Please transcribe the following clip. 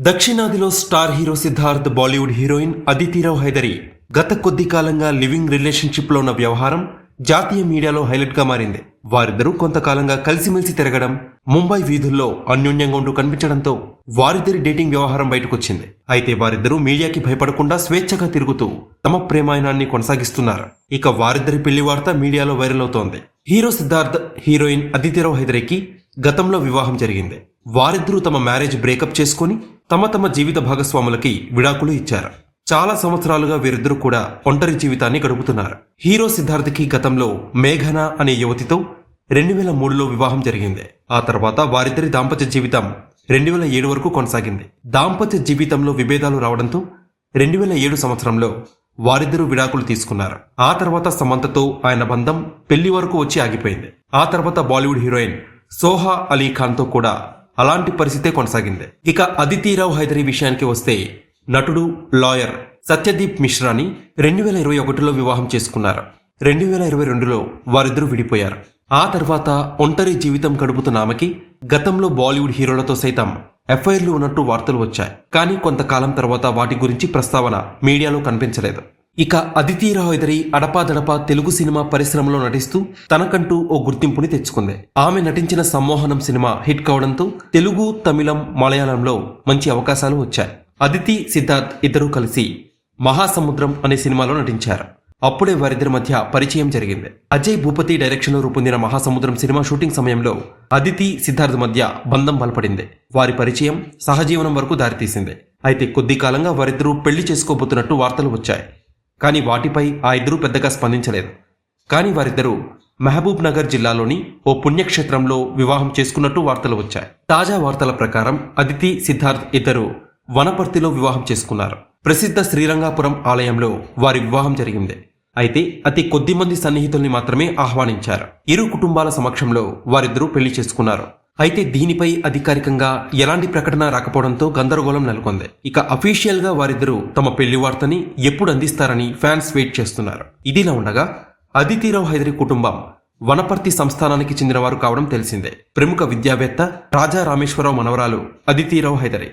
దక్షిణాదిలో star hero Siddharth Bollywood heroine Aditi Rao Hydari గత కొద్ది కాలంగా లివింగ్ రిలేషన్షిప్లో ఉన్న వ్యవహారం జాతీయ మీడియాలో హైలైట్గా మారింది. వారిద్దరూ కొంతకాలంగా కలిసిమెలిసి తిరగడం ముంబై వీధుల్లో అన్యోన్యంగా ఉంటూ కనిపించడంతో వారిద్దరి డేటింగ్ వ్యవహారం బయటకొచ్చింది. అయితే వారిద్దరూ మీడియాకి భయపడకుండా స్వేచ్ఛగా తిరుగుతూ తమ ప్రేమాయణాన్ని కొనసాగిస్తున్నారు. ఇక వారిద్దరి పెళ్ళి వార్త మీడియాలో వైరల్ అవుతోంది. హీరో సిద్ధార్థ్ హీరోయిన్ అదితిరావ్ హైదరికి గతంలో వివాహం జరిగింది. వారిద్దరూ తమ మ్యారేజ్ బ్రేకప్ చేసుకుని తమ తమ జీవిత భాగస్వాములకి విడాకులు ఇచ్చారు. చాలా సంవత్సరాలుగా వీరిద్దరూ కూడా ఒంటరి జీవితాన్ని గడుపుతున్నారు. హీరో సిద్ధార్థకి గతంలో మేఘన అనే యువతితో రెండు వేల మూడులో వివాహం జరిగింది. ఆ తర్వాత వారిద్దరి దాంపత్య జీవితం రెండు వేల ఏడు వరకు కొనసాగింది. దాంపత్య జీవితంలో విభేదాలు రావడంతో రెండు వేల ఏడు సంవత్సరంలో వారిద్దరూ విడాకులు తీసుకున్నారు. ఆ తర్వాత సమంతతో ఆయన బంధం పెళ్ళి వరకు వచ్చి ఆగిపోయింది. ఆ తర్వాత బాలీవుడ్ హీరోయిన్ సోహా అలీ ఖాన్తో కూడా అలాంటి పరిస్థితే కొనసాగింది. ఇక అదితిరావు హైదరీ విషయానికి వస్తే నటుడు లాయర్ సత్యదీప్ మిశ్రాని రెండు వేల ఇరవై ఒకటిలో వివాహం చేసుకున్నారు. రెండు వేల ఇరవై రెండులో వారిద్దరూ విడిపోయారు. ఆ తర్వాత ఒంటరి జీవితం గడుపుతున్న ఆమెకి గతంలో బాలీవుడ్ హీరోలతో సైతం ఎఫ్ఐఆర్లు ఉన్నట్టు వార్తలు వచ్చాయి. కానీ కొంతకాలం తర్వాత వాటి గురించి ప్రస్తావన మీడియాలో కనిపించలేదు. ఇక అదితిరావు ఎదరి అడపాదడపా తెలుగు సినిమా పరిశ్రమలో నటిస్తూ తనకంటూ ఓ గుర్తింపుని తెచ్చుకుంది. ఆమె నటించిన సమ్మోహనం సినిమా హిట్ కావడంతో తెలుగు తమిళం మలయాళంలో మంచి అవకాశాలు వచ్చాయి. అదితి సిద్ధార్థ్ ఇద్దరూ కలిసి మహాసముద్రం అనే సినిమాలో నటించారు. అప్పుడే వారిద్దరి మధ్య పరిచయం జరిగింది. అజయ్ భూపతి డైరెక్షన్లో రూపొందిన మహాసముద్రం సినిమా షూటింగ్ సమయంలో అదితి సిద్ధార్థ్ మధ్య బంధం బలపడింది. వారి పరిచయం సహజీవనం వరకు దారితీసింది. అయితే కొద్ది కాలంగా వారిద్దరూ పెళ్ళి చేసుకోబోతున్నట్టు వార్తలు వచ్చాయి. కానీ వాటిపై ఆ ఇద్దరూ పెద్దగా స్పందించలేదు. కానీ వారిద్దరూ మహబూబ్ నగర్ జిల్లాలోని ఓ పుణ్యక్షేత్రంలో వివాహం చేసుకున్నట్టు వార్తలు వచ్చాయి. తాజా వార్తల ప్రకారం అదితి సిద్ధార్థ్ ఇద్దరు వనపర్తిలో వివాహం చేసుకున్నారు. ప్రసిద్ధ శ్రీరంగాపురం ఆలయంలో వారి వివాహం జరిగింది. అయితే అతి కొద్ది మంది సన్నిహితుల్ని మాత్రమే ఆహ్వానించారు. ఇరు కుటుంబాల సమక్షంలో వారిద్దరూ పెళ్ళి చేసుకున్నారు. అయితే దీనిపై అధికారికంగా ఎలాంటి ప్రకటన రాకపోవడంతో గందరగోళం నెలకొంది. ఇక అఫీషియల్గా వారిద్దరూ తమ పెళ్ళి వార్తని ఎప్పుడు అందిస్తారని ఫ్యాన్స్ వెయిట్ చేస్తున్నారు. ఇదిలా ఉండగా అదితిరావు హైదరి కుటుంబం వనపర్తి సంస్థానానికి చెందినవారు కావడం తెలిసిందే. ప్రముఖ విద్యావేత్త రాజా రామేశ్వరరావు మనవరాలు అదితిరావు హైదరి.